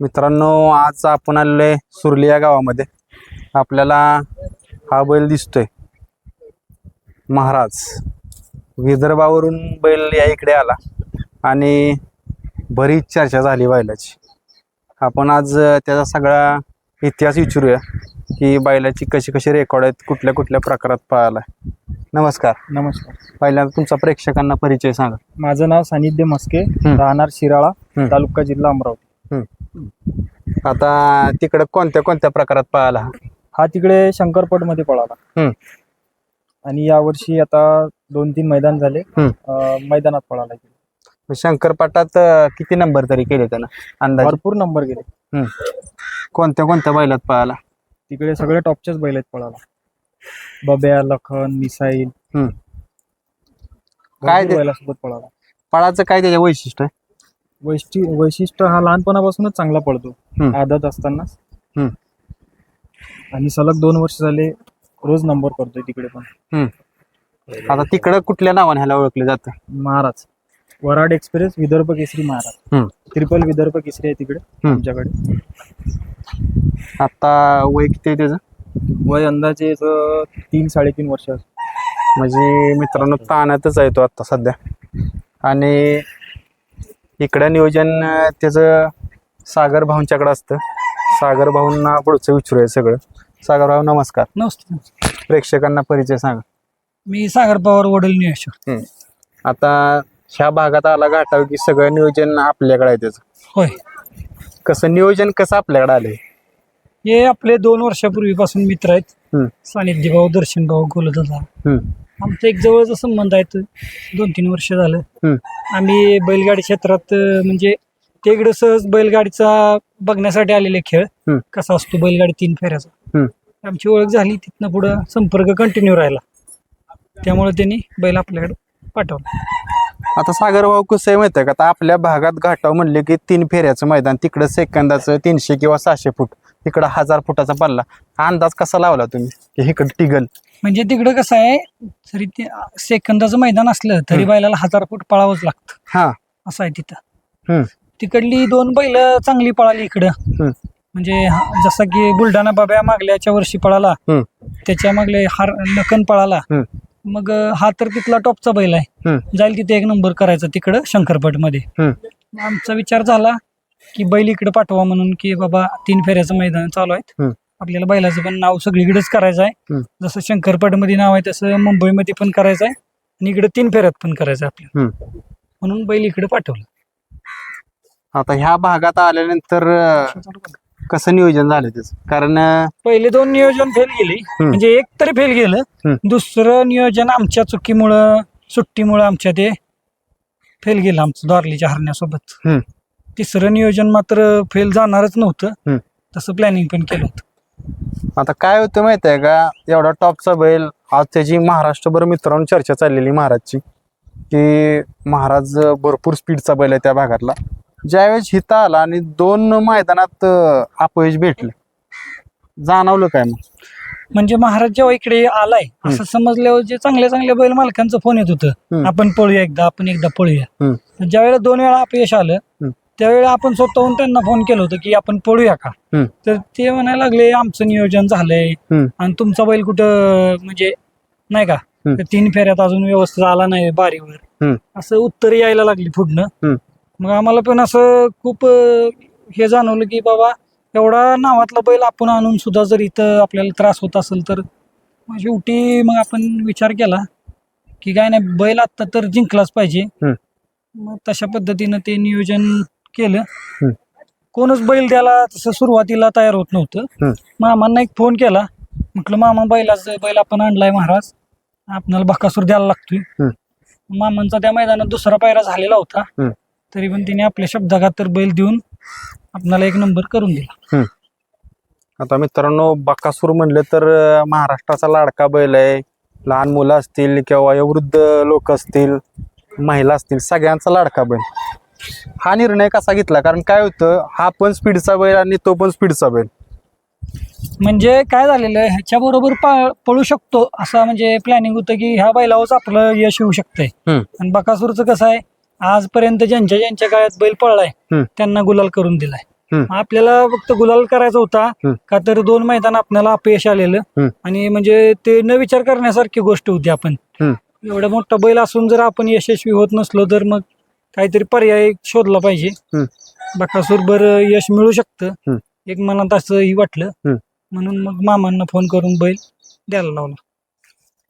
मित्रांनो आज आपण आलेलो सुरली या गावामध्ये. आपल्याला हा बैल दिसतोय. महाराज विदर्भावरून बैल या इकडे आला आणि बरीच चर्चा झाली बैलाची. आपण आज त्याचा सगळा इतिहास विचारूया की बैलाची कशी कशी रेकॉर्ड आहेत कुठल्या कुठल्या प्रकारात पळाला नमस्कार. नमस्कार. पहिल्यांदा तुमचा प्रेक्षकांना परिचय सांगा. माझं नाव सानिध्य मस्के. राहणार शिराळा. तालुका जिल्हा अमरावती. आता तिकडे कोणत्या कोणत्या प्रकारात पळाला? हा? तिकडे शंकरपटमध्ये पळाला. आणि यावर्षी आता दोन तीन मैदान झाले. मैदानात पळाला. शंकरपाटात किती नंबर तरी केले त्यानं अंदाज? भरपूर नंबर गेले. कोणत्या कोणत्या बैलात पळाला? तिकडे सगळे टॉपचेच बैल आहेत पळाला. बब्या लखन मिसाईल. काय पळाला. पळाचं काय त्याचे वैशिष्ट्य? आहे वैशिष्ट्य वैशिष्ट्य हा लहानपणापासूनच चांगला पळतो हं. आदत असताना. आणि सलग दोन वर्ष झाले रोज नंबर करतोय तिकडे पण आता तिकडं कुठल्या नावाने ह्याला ओळखलं जातं महाराज वराड एक्सप्रेस विदर्भ केसरी महाराज हं. ट्रिपल विदर्भ केसरी आहे तिकडे. आमच्याकडे आता वय किती आहे त्याचं वय अंदाजे तीन साडेतीन वर्ष. म्हणजे मित्रांनो ताण्यातच आहे तो आता सध्या आणि इकडं नियोजन त्याचं सागर भाऊंच्याकडे असतं. सागर भाऊंना पुढचं विचारूया सगळं. सागर भाऊ नमस्कार. नमस्ते प्रेक्षकांना परिचय सांगा. मी सागर पवार वडील नियोजक. आता ह्या भागात आला घाटाव की सगळं नियोजन आपल्याकडे आहे त्याचं. होय. कसं नियोजन कसं आपल्याकडे आलंय? हे आपले दोन वर्षापूर्वीपासून मित्र आहेत. हम्म. सानिध्य भाऊ दर्शन भाऊ गोलदादा. हम्म. आमचा एक जवळचा संबंध आहेत दोन तीन वर्ष झालं. आम्ही बैलगाडी क्षेत्रात म्हणजे ते इकडं सहज बैलगाडीचा बघण्यासाठी आलेले खेळ. कसा असतो बैलगाडी तीन फेऱ्याचा. आमची ओळख झाली तिथनं पुढं संपर्क कंटिन्यू राहिला. त्यामुळे त्यांनी बैल आपल्याकडे पाठवला. आता सागर भाऊ कसं आहे माहिती आहे का? आता आपल्या भागात घाटाव म्हणले की तीन फेऱ्याचं मैदान तिकडं सेकंदाचं तीनशे किंवा सहाशे फूट तिकडं हजार फुटाचा पल्ला. हा अंदाज कसा लावला तुम्ही? की इकडं टिगल. म्हणजे तिकडं कसं आहे जरी ते सेकंदाचं मैदान असलं तरी हम्म. बैलाला हजार फूट पळावंच लागतं हा असं आहे तिथं हम्म. तिकडली दोन बैल चांगली पळाली इकडं हम्म. म्हणजे हा- जसं की बुलढाणा बाब्या मागल्याच्या वर्षी पळाला हम्म. त्याच्या मागले हार लखन पळाला हम्म. मग अं, हा तर तिथला टॉपचा बैल आहे हम्म. जाईल तिथे एक नंबर करायचा तिकडं शंकरपटमध्ये हम्म. आमचा विचार झाला की बैल इकडे पाठवा म्हणून की बाबा तीन फेऱ्याचं मैदान चालू आहेत हम्म. आपल्याला बैलाचं पण नाव सगळीकडेच करायचं आहे. हम्म. जसं शंकरपटमध्ये नाव आहे तसं मुंबईमध्ये पण करायचं आहे. आणि इकडे तीन फेऱ्यात पण करायचं आहे आपल्याला. म्हणून बैल इकडे पाठवलं. आता ह्या भागात आल्यानंतर अं, कसं नियोजन झालं त्याचं? कारण अं, पहिले दोन नियोजन फेल गेले. म्हणजे एक तरी फेल गेलं. हम्म. दुसरं नियोजन आमच्या चुकीमुळं सुट्टीमुळं आमच्या ते फेल गेलं आमचं द्वारलीच्या हरण्यासोबत. हम्म. तिसरं नियोजन मात्र फेल जाणारच हम्म. नव्हतं तसं प्लॅनिंग पण केलं होतं. आता काय होतं माहिती आहे का? एवढा टॉपचा बैल आज त्याची महाराष्ट्रभर मित्रांनो चर्चा चाललेली महाराजची की महाराज भरपूर स्पीडचा बैल आहे त्या भागातला. ज्यावेळेस हिता आला आणि दोन मैदानात अपयश भेटलं. जाणवलं काय मग? म्हणजे महाराज जेव्हा इकडे आलाय असं समजल्यावर जे चांगल्या चांगल्या बैल मालकांचं फोन येत होतं. हम्म. आपण पळूया एकदा आपण एकदा पळूया. हम्म. ज्या वेळेला दोन वेळा अपयश आलं हम्म. त्यावेळेला आपण स्वतःहून त्यांना फोन केलं होतं की आपण पळूया का हम्म. तर ते म्हणायला लागले आमचं नियोजन झालंय हम्म. आणि तुमचा बैल कुठं म्हणजे नाही का हम्म. तर तीन फेऱ्यात अजून व्यवस्थित आला नाही बारीवर हम्म. असं उत्तर यायला लागली पुढनं हम्म. मग आम्हाला पण असं खूप अं, हे जाणवलं की बाबा एवढा नावातला बैल आपण आणून सुद्धा जर इथं आपल्याला त्रास होत असेल तर मग शेवटी मग आपण विचार केला की काय नाही बैल आत्ता तर जिंकलाच पाहिजे हम्म. मग तशा पद्धतीनं ते नियोजन केलं. कोणच बैल द्यायला तसं सुरुवातीला तयार होत नव्हतं. मामांना एक फोन केला. म्हटलं मामा बैलाचं बैल आपण आणलाय महाराज. आपल्याला बकासूर द्यायला लागतोय. मामांचा त्या मैदानात दुसरा पायरा झालेला होता. तरी पण तिने आपल्या शब्दाखातर बैल देऊन आपल्याला एक नंबर करून दिला. आता मित्रांनो बकासूर म्हणलं तर महाराष्ट्राचा लाडका बैल आहे. लहान मुलं असतील किंवा वयोवृद्ध लोक असतील महिला असतील सगळ्यांचा लाडका बैल. हा निर्णय कसा घेतला कारण काय होतं हा पण स्पीडचा बैल आणि तो पण स्पीडचा बैल म्हणजे काय झालेलं आहे ह्याच्या बरोबर पळू शकतो असं म्हणजे प्लॅनिंग होतं की ह्या बैलावरच आपलं यश येऊ शकतंय हम्म. आणि बकासूरचं कसं आहे आजपर्यंत ज्यांच्या ज्यांच्या काळात बैल पळलाय. त्यांना गुलाल करून दिलाय हम्म. आपल्याला फक्त गुलाल करायचा होता. का तर दोन मैदान आपल्याला अपयश आलेलं. आणि म्हणजे ते न विचार करण्यासारखी गोष्ट होती आपण हम्म. एवढा मोठा बैल असून जर आपण यशस्वी होत नसलो तर मग काहीतरी पर्याय शोधला पाहिजे. बकासूर बर यश मिळू शकतं. एक मनात असंही वाटलं. म्हणून मग मामांना फोन करून बैल द्यायला लावला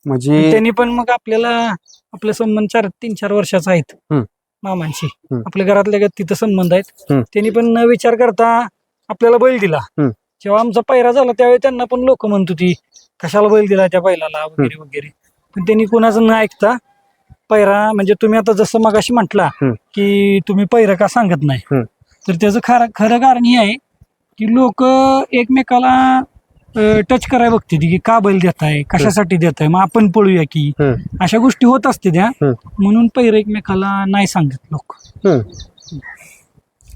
म्हणजे त्यांनी पण मग आपल्याला आपले संबंध चार तीन चार वर्षाचा आहेत. मामांशी. आपल्या घरातल्या घरात तिथं संबंध आहेत. त्यांनी पण न विचार करता आपल्याला बैल दिला. जेव्हा आमचा पैरा झाला त्यावेळी त्यांना पण लोक म्हणत होती कशाला बैल दिला त्या बैलाला वगैरे वगैरे पण त्यांनी कुणाचं न ऐकता पैरा म्हणजे तुम्ही आता जसं मगाशी म्हटला हम्म. की तुम्ही पैरा का सांगत नाही हम्म. तर त्याचं खरं खरं कारण हे आहे की लोक एकमेकाला टच करायला बघते की का बैल देत आहे कशासाठी देत आहे मग आपण पळूया की हम्म. अशा गोष्टी होत असते त्या हम्म. म्हणून पैर एकमेकाला नाही सांगत लोक हम्म.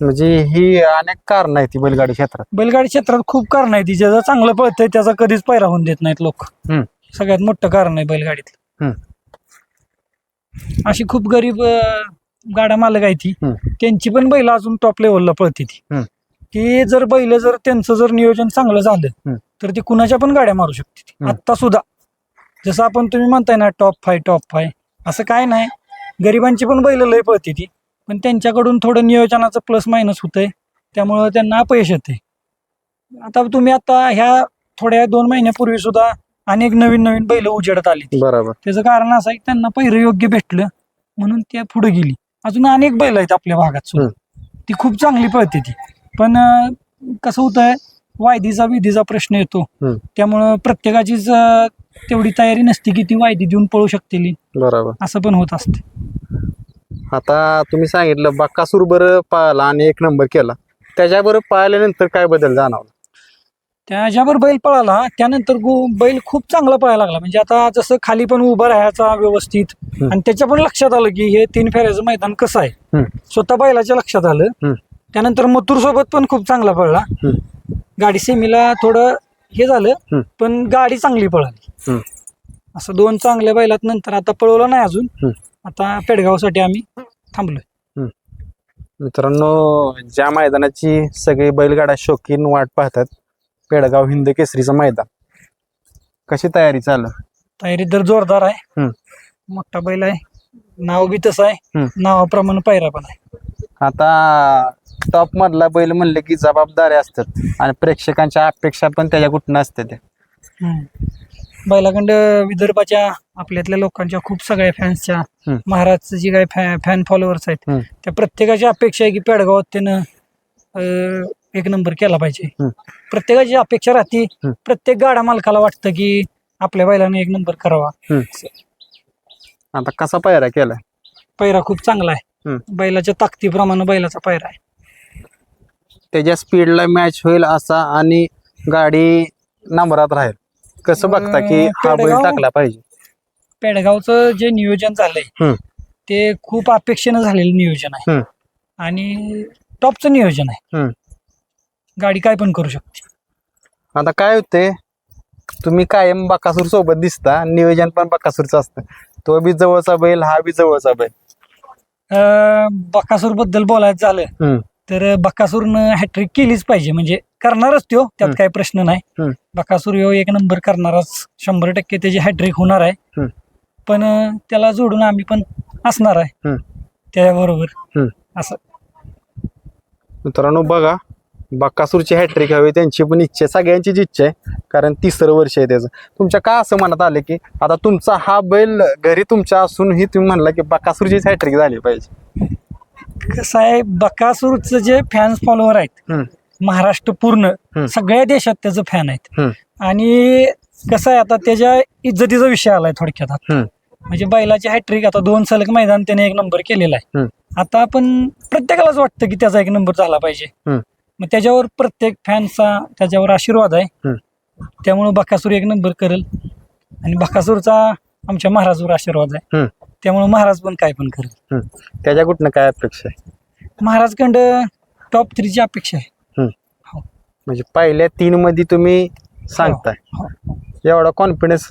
म्हणजे ही अनेक कारण आहे ती बैलगाडी क्षेत्रात बैलगाडी क्षेत्रात खूप कारण आहे ती ज्याचं चांगलं पळतंय त्याचा कधीच पैरा होऊन देत नाहीत लोक हम्म. सगळ्यात मोठं कारण आहे बैलगाडीतलं हम्म. अशी खूप गरीब अं, गाड्या मालक आहे ती हम्म. त्यांची पण बैल अजून टॉप लेवलला पळते ती हम्म. की जर बैल जर त्यांचं जर नियोजन चांगलं झालं. तर ती कुणाच्या पण गाड्या मारू शकते ती. हम्म. आत्ता सुद्धा जसं आपण तुम्ही म्हणताय ना टॉप फाय टॉप फाय असं काय नाही गरिबांची पण बैल लय पळते ती पण त्यांच्याकडून थोडं नियोजनाचं प्लस मायनस होतंय त्यामुळं त्यांना अपयश येते आता तुम्ही आता ह्या थोड्या दोन महिन्यापूर्वी सुद्धा अनेक नवीन नवीन बैल उजेडत आली बरोबर. त्याचं कारण असं आहे की त्यांना पहिरं योग्य भेटलं म्हणून त्या पुढे गेली. अजून अनेक बैल आहेत आपल्या भागात सुद्धा. ती खूप चांगली पळते ती. पण अं, कसं होतंय वायदीचा विधीचा प्रश्न येतो. हम्म. त्यामुळं प्रत्येकाचीच अं, तेवढी तयारी नसते की ती वायदी देऊन पळू शकतील. बरोबर. असं पण होत असते. आता तुम्ही सांगितलं बक्कासूर बरं पाहिला आणि एक नंबर केला. त्याच्याबरोबर पाहिल्यानंतर काय बदल जाणवला? त्याच्यावर बैल पळाला त्यानंतर गो- बैल खूप चांगला पळायला लागला म्हणजे आता जसं खाली पण उभं राहायचा व्यवस्थित हम्म. आणि त्याच्या पण लक्षात आलं की हे तीन फेऱ्याचं मैदान कसं आहे हम्म. स्वतः बैलाच्या लक्षात आलं हम्म. त्यानंतर मथुर सोबत पण खूप चांगला पळला हम्म. गाडी सेमीला थोडं हे झालं. पण गाडी चांगली पळाली हम्म. असं दोन चांगल्या बैलात नंतर आता पळवलं नाही अजून. आता पेडगावसाठी आम्ही थांबलोय मित्रांनो ज्या मैदानाची सगळे बैलगाडा शौकीन वाट पाहतात पेडगाव हिंद केसरीचं मैदान कशी तयारी चालू तयारी तर जोरदार आहे हम्म. मोठा बैल आहे नाव बी तसं आहे हम्म. नावाप्रमाणे पायरा पण आहे आता टॉप मधला बैल म्हणले की जबाबदारी असतात आणि प्रेक्षकांच्या अपेक्षा पण त्याच्या कुठं असतात. हम्म. बैलाखंड विदर्भाच्या आपल्यातल्या लोकांच्या खूप सगळ्या फॅन्सच्या हम्म. महाराजचं जी काही फॅन फॉलोअर्स आहेत हम्म. त्या प्रत्येकाची अपेक्षा आहे की पेडगावात त्यानं अं, एक नंबर केला पाहिजे हम्म. प्रत्येकाची अपेक्षा राहते हम्म. प्रत्येक गाडा मालकाला वाटतं की आपल्या बैलाने एक नंबर करावा आता कसा पायरा केलाय पैरा खूप चांगला आहे हम्म. बैलाच्या ताकदीप्रमाणे बैलाचा पैरा आहे त्याच्या स्पीडला मॅच होईल असा आणि गाडी नंबरात राहील कसं बघता की हा बैल पेडगाव- टाकला पाहिजे पेडगावचं जे नियोजन झालंय हम्म. ते खूप अपेक्षेनं झालेलं नियोजन आहे हम्म. आणि टॉपचं नियोजन आहे हम्म. गाडी काय पण करू शकते आता काय होते तुम्ही कायम बकासूर सोबत दिसता नियोजन पण बकासूरचं असतं तो बी जवळचा बैल हा बी जवळचा बैल बक्कासूरबद्दल बोलायचं झालं हम्म. तर बक्कासूरनं हॅट्रिक केलीच पाहिजे म्हणजे करणारच तो त्यात हम्म. काही प्रश्न नाही हम्म. बक्कासूर ह्यो एक नंबर करणारच शंभर टक्के त्याची हॅट्रिक होणार आहे हम्म. पण अं, त्याला जोडून आम्ही पण असणार आहे हम्म. हम्म. असं मित्रांनो बघा बक्कासूरची हॅट्रिक हवी त्यांची पण इच्छा आहे सगळ्यांचीच इच्छा आहे कारण तिसरं वर्ष आहे त्याचं तुमच्या का असं म्हणत आलं की आता तुमचा हा बैल घरी तुमच्या असूनही तुम्ही म्हणला की बक्कासूरचीच हॅट्रिक झाली पाहिजे कसं आहे बकासूरचं जे फॅन्स फॉलोअर आहेत. महाराष्ट्र पूर्ण. सगळ्या देशात त्याचं फॅन आहेत. आणि कसं आहे आता त्याच्या इज्जतीचा विषय आलाय थोडक्यात. म्हणजे बैलाची हॅट्रिक आता दोन सलग मैदान त्याने एक नंबर केलेला आहे. आता आपण प्रत्येकालाच वाटतं की त्याचा एक नंबर झाला पाहिजे. मग त्याच्यावर प्रत्येक फॅनचा त्याच्यावर आशीर्वाद आहे. त्यामुळे बकासूर एक नंबर करेल. आणि बकासूरचा आमच्या महाराजवर आशीर्वाद आहे. त्यामुळे महाराज पण काय पण करेल. त्याच्या कुठनं काय अपेक्षा आहे? महाराजखंड टॉप थ्रीची अपेक्षा आहे. म्हणजे पहिल्या तीन मध्ये तुम्ही सांगताय. हो. एवढा कॉन्फिडन्स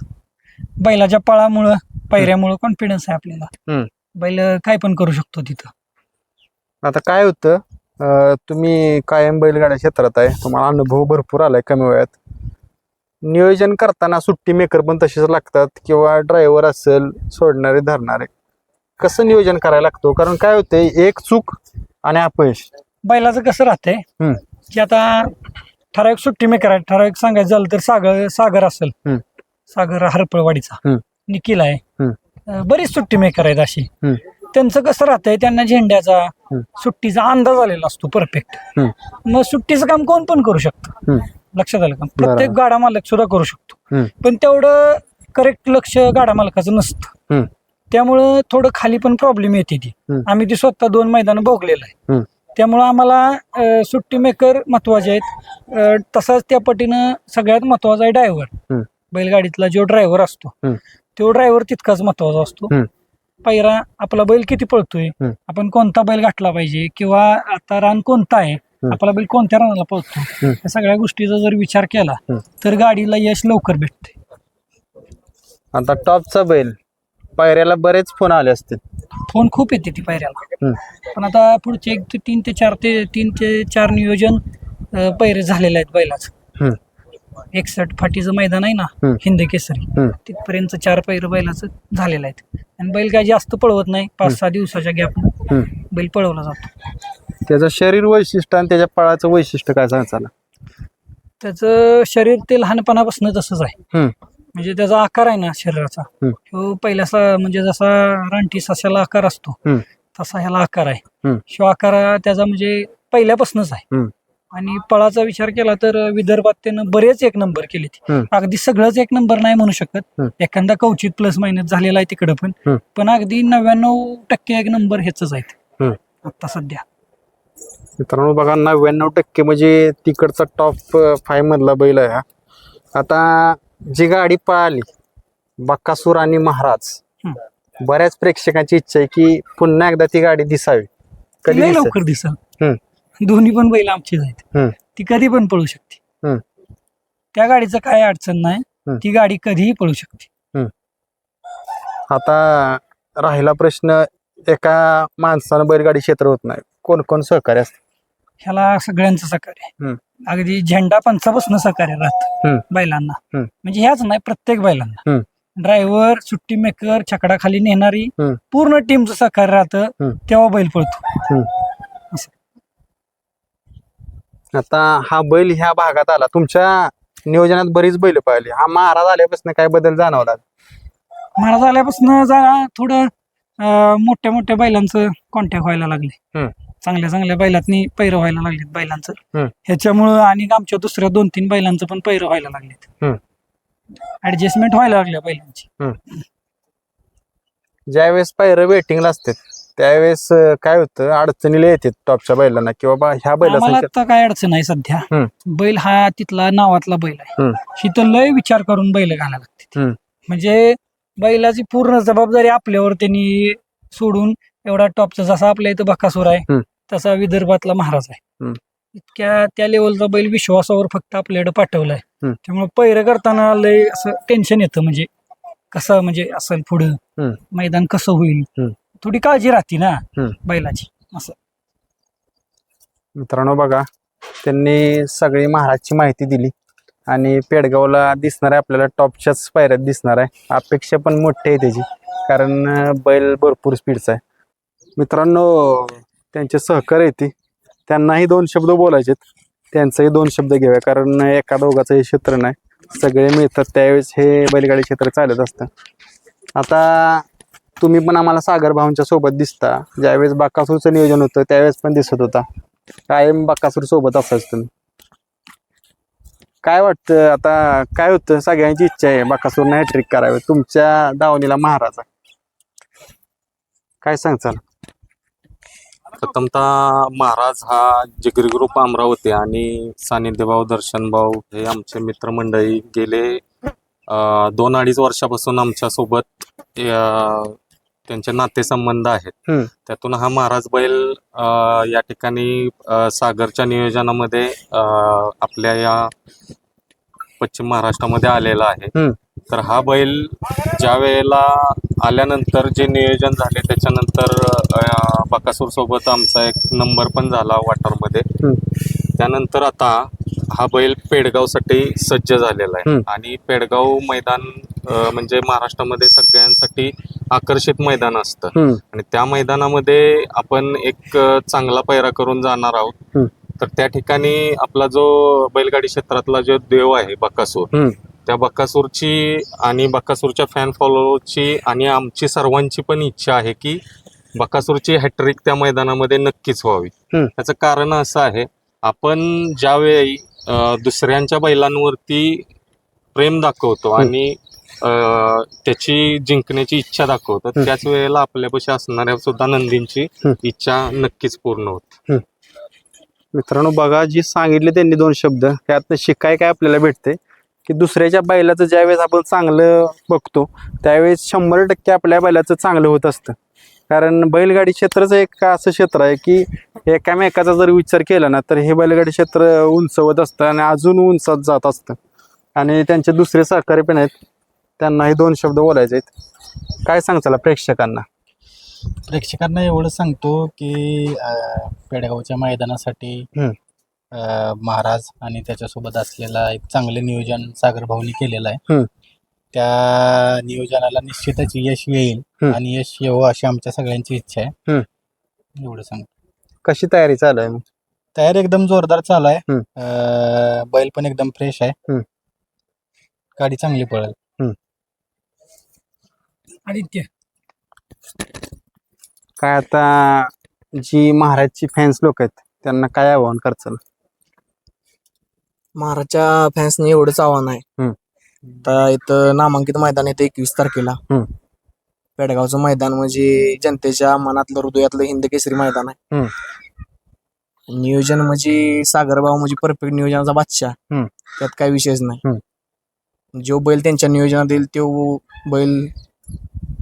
बैलाच्या पळामुळं पैऱ्यामुळं कॉन्फिडन्स आहे आपल्याला. बैल काय पण करू शकतो तिथं. आता काय होतं? अं, तुम्ही कायम बैलगाड्या क्षेत्रात आहे तुम्हाला अनुभव भरपूर आलाय कमी वयात नियोजन करताना सुट्टी मेकर पण तसेच लागतात किंवा ड्रायव्हर असेल सोडणारे धरणारे कसं नियोजन करायला लागतो कारण काय होतंय एक चूक आणि अपयश बैलाचं कसं राहतंय हम्म. की आता ठराविक सुट्टी मेकर आहे ठराविक सांगायचं झालं तर सागर सागर असेल हम्म. सागर हरपळवाडीचा हम्म. निखिल आहे हम्म. अं, बरीच सुट्टी मेकर आहेत अशी हम्म. त्यांचं कसं राहतंय त्यांना झेंड्याचा सुट्टीचा अंदाज आलेला असतो परफेक्ट. मग सुट्टीचं काम कोण पण करू शकतं. लक्षात आलं का प्रत्येक. गाडा मालक सुद्धा करू शकतो. पण तेवढं करेक्ट लक्ष गाडा मालकाचं नसतं. त्यामुळं थोडं खाली पण प्रॉब्लेम येते ती. आम्ही ती स्वतः दोन मैदान भोगलेलं आहे. त्यामुळं आम्हाला सुट्टी मेकर महत्त्वाचे आहेत तसाच त्या पटीनं सगळ्यात महत्त्वाचा आहे ड्रायव्हर. बैलगाडीतला जो ड्रायव्हर असतो. तो ड्रायव्हर तितकाच महत्त्वाचा असतो पहिला आपला बैल किती पळतोय. आपण कोणता बैल गाठला पाहिजे किंवा आता रान कोणता आहे आपला बैल कोणत्या रानाला पळतो. या सगळ्या गोष्टीचा जर विचार केला. तर गाडीला यश लवकर भेटते आता टॉपचा बैल पायऱ्याला बरेच फोन आले असतील फोन खूप येते ती पायऱ्याला. पण आता पुढचे एक ते तीन ते चार ते तीन ते चार नियोजन पैरे झालेले आहेत बैलाचं. एकसठ फाटीचं मैदान आहे ना. हिंद केसरी. तिथपर्यंत चार पैर बैलाचं झालेलं आहेत आणि बैल काय जास्त पळवत नाही पाच सहा दिवसाच्या गॅप. बैल पळवला जातो त्याचं शरीर वैशिष्ट्य आणि त्याच्या पळाचं वैशिष्ट्य काय सांगायचं त्याचं शरीर ते लहानपणापासून तसंच आहे. म्हणजे त्याचा आकार आहे ना शरीराचा. तो पहिल्यासा म्हणजे जसा रानटी सस्याला आकार असतो. तसा ह्याला आकार आहे. शिव आकार त्याचा म्हणजे पहिल्यापासूनच आहे. आणि पळाचा विचार केला तर विदर्भात त्यानं बरेच एक नंबर केले. अगदी सगळंच एक नंबर नाही म्हणू शकत. एखादा कवचित प्लस मायनस झालेला आहे तिकडं पण. पण अगदी नव्याण्णव टक्के एक नंबर ह्याच आहेत. आता सध्या मित्रांनो बघा नव्याण्णव टक्के म्हणजे तिकडचा टॉप फाय मधला बैल आहे हा आता जी गाडी पळाली बक्कासूर आणि महाराज. बऱ्याच प्रेक्षकांची इच्छा आहे की पुन्हा एकदा ती गाडी दिसावी कधी? लवकर दिसल हम्म. दोन्ही पण बैल आमचीच आहेत. ती कधी पण पळू शकते. त्या गाडीचं काय अडचण नाही. ती गाडी कधीही पळू शकते आता राहिला प्रश्न एका माणसानं बैलगाडी क्षेत्र होत नाही कोण कोण सहकार्य असतं ह्याला सगळ्यांचं सहकार्य. अगदी झेंडा पंचापासून सहकार्य राहत. बैलांना. म्हणजे ह्याच नाही प्रत्येक बैलांना. ड्रायव्हर सुट्टी मेकर छकडाखाली नेणारी. पूर्ण टीमचं सहकार्य राहतं. तेव्हा बैल पळतो आता हा बैल ह्या भागात आला. तुमच्या नियोजनात बरीच बैल पाहिली. हा महाराज आल्यापासून काय बदल जाणवला? महाराज आल्यापासून जरा थोडं अं, मोठ्या मोठ्या बैलांचं कॉन्टॅक्ट व्हायला लागले. हम्म. चांगल्या चांगल्या बैलातनी पैर व्हायला लागलेत बैलांचं. हम्म. ह्याच्यामुळं आणि आमच्या दुसऱ्या दोन तीन बैलांचं पण पैर व्हायला लागलेत. हम्म. ऍडजस्टमेंट व्हायला लागल्या बैलांची. ज्यावेळेस पायरं वेटिंगला असतात त्यावेळेस काय होतं अडचणीला येते टॉपच्या बैलांना की बाबा ह्या बैला आम्हाला संख्येत आता काय अडचण आहे सध्या हम्म. बैल हा तिथला नावातला बैल आहे हम्म. तिथं लय विचार करून बैल घालायला लागते हम्म. म्हणजे बैलाची पूर्ण जबाबदारी आपल्यावर त्यांनी सोडून एवढा टॉपचा जसा आपल्या इथं बकासूर आहे हम्म. तसा विदर्भातला महाराज आहे हम्म. इतक्या त्या लेवलचा बैल विश्वासावर फक्त आपल्याकडे पाठवलाय हम्म. त्यामुळे पैर करताना लय असं टेन्शन येतं म्हणजे कसं म्हणजे असेल पुढं हम्म. मैदान कसं होईल हम्म. थोडी काळजी राहते ना हम्म. बैलाची असं. मित्रांनो बघा त्यांनी सगळी महाराजची माहिती दिली आणि पेडगावला दिसणार आहे आपल्याला टॉपच्याच पायऱ्यात दिसणार आहे. अपेक्षा पण मोठी आहे त्याची कारण अं, बैल भरपूर स्पीडचा आहे. मित्रांनो त्यांचे सहकार्य येते त्यांनाही दोन शब्द बोलायचेत. त्यांचंही दोन शब्द घेऊया कारण एका दोघाचं हे क्षेत्र नाही. सगळे मिळतात त्यावेळेस हे बैलगाडी क्षेत्र चालत असतं. आता तुम्ही पण आम्हाला सागर भाऊंच्या सोबत दिसता. ज्यावेळेस बाकासूरचं नियोजन होतं त्यावेळेस पण दिसत होता. कायम बाकासूर सोबत असायचं तुम्ही. काय वाटतं आता काय होतं? सगळ्यांची इच्छा आहे बाकासूर हॅट्रिक करावे. तुमच्या दावणीला महाराजा काय सांगचाल प्रथमतः महाराज हा जिगरी ग्रुप अमरावती आणि सानिध्यभाऊ दर्शनभाऊ हे आमचे मित्रमंडळी गेले दोन अडीच वर्षापासून आमच्यासोबत त्यांचे नातेसंबंध आहेत हम्म. त्यातून हा महाराज बैल अ, या ठिकाणी अ, सागरच्या नियोजनामध्ये अ, आपल्या या पश्चिम महाराष्ट्रामध्ये आलेला आहे हम्म. तर हा बैल ज्या वेळेला आल्यानंतर जे नियोजन झाले त्याच्यानंतर अं, बकासूर सोबत आमचा एक नंबर पण झाला वाटरमध्ये. त्यानंतर आता हा बैल पेडगावसाठी सज्ज झालेला आहे हम्म. आणि पेडगाव मैदान म्हणजे महाराष्ट्रामध्ये सगळ्यांसाठी आकर्षित मैदान असतं आणि त्या मैदानामध्ये आपण एक चांगला पैरा करून जाणार आहोत. तर त्या ठिकाणी आपला जो बैलगाडी क्षेत्रातला जो देव आहे बक्कासूर हम्म. त्या बक्कासूरची आणि बक्कासूरच्या फॅन फॉलोअरची आणि आमची सर्वांची पण इच्छा आहे की बक्कासूरची हॅट्रिक त्या मैदानामध्ये नक्कीच व्हावी. त्याचं कारण असं आहे आपण ज्यावेळी दुसऱ्यांच्या बैलांवरती प्रेम दाखवतो. आणि त्याची जिंकण्याची इच्छा दाखवतो हम्म. त्याच वेळेला आपल्यापाशी असणाऱ्या सुद्धा नंदींची. इच्छा नक्कीच पूर्ण होते. मित्रांनो बघा जी सांगितले त्यांनी दोन शब्द. त्यात शिकाय काय आपल्याला भेटते? की दुसऱ्याच्या बैलाचं ज्यावेळेस आपण चांगलं बघतो त्यावेळेस शंभर टक्के आपल्या बैलाचं चांगलं होत असतं. कारण बैलगाडी क्षेत्रचं एक असं क्षेत्र आहे की एकामेकाचा जर विचार केला ना तर हे बैलगाडी क्षेत्र उंचवत असतं आणि अजून उंचात जात असतं. आणि त्यांचे दुसरे सहकारी पण आहेत. त्यांना हे दोन शब्द बोलायचे आहेत काय सांगताला प्रेक्षकांना प्रेक्षकांना एवढं सांगतो की अं, पेडगावच्या मैदानासाठी हम्म. अं, महाराज आणि त्याच्यासोबत असलेला एक चांगलं नियोजन सागर भाऊनी केलेलं आहे हम्म. त्या नियोजनाला निश्चितच यश येईल हम्म. आणि यश येवो अशी आमच्या सगळ्यांची इच्छा आहे एवढं सांगतो कशी तयारी चालू आहे मग? तयारी एकदम जोरदार चालू आहे हम्म. अं, बैल पण एकदम फ्रेश आहे हम्म. गाडी चांगली पळेल आदित्य काय आता जी महाराजची फॅन्स लोक आहेत त्यांना काय आव्हान करचाल महाराजच्या फॅन्सने एवढंच आव्हान आहे. हम्म. तर इथं नामांकित मैदान येतं एकवीस तारखेला. हम्म. पेडगावचं मैदान म्हणजे जनतेच्या मनातलं हृदयातलं हिंद केसरी मैदान आहे. नियोजन म्हणजे सागरभाव म्हणजे परफेक्ट नियोजनाचा बादशाह. हम्म. त्यात काही विषयच नाही. जो बैल त्यांच्या नियोजनात येईल तो बैल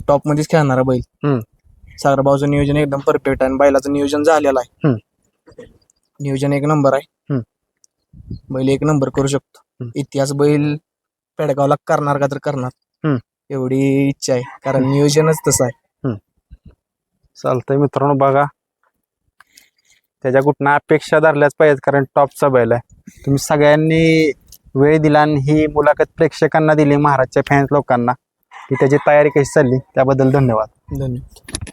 टॉप मध्येच खेळणारा बैल. हम्म. सागरभाऊचं नियोजन एकदम परफेक्ट आहे. आणि बैलाचं नियोजन झालेलं आहे. नियोजन एक नंबर आहे. बैल एक नंबर करू शकतो. हम्म. इतिहास बैल पेडगावला करणार का तर करणार. हम्म. एवढी इच्छा आहे. कारण नियोजनच तसं आहे. चालतंय मित्रांनो बघा. त्याच्या कुठनं अपेक्षा धरल्याच पाहिजेत कारण टॉपचा बैल आहे. तुम्ही सगळ्यांनी वेळ दिला आणि ही मुलाखत प्रेक्षकांना दिली महाराजच्या फॅन्स लोकांना. की त्याची तयारी कशी चालली त्याबद्दल धन्यवाद. धन्यवाद.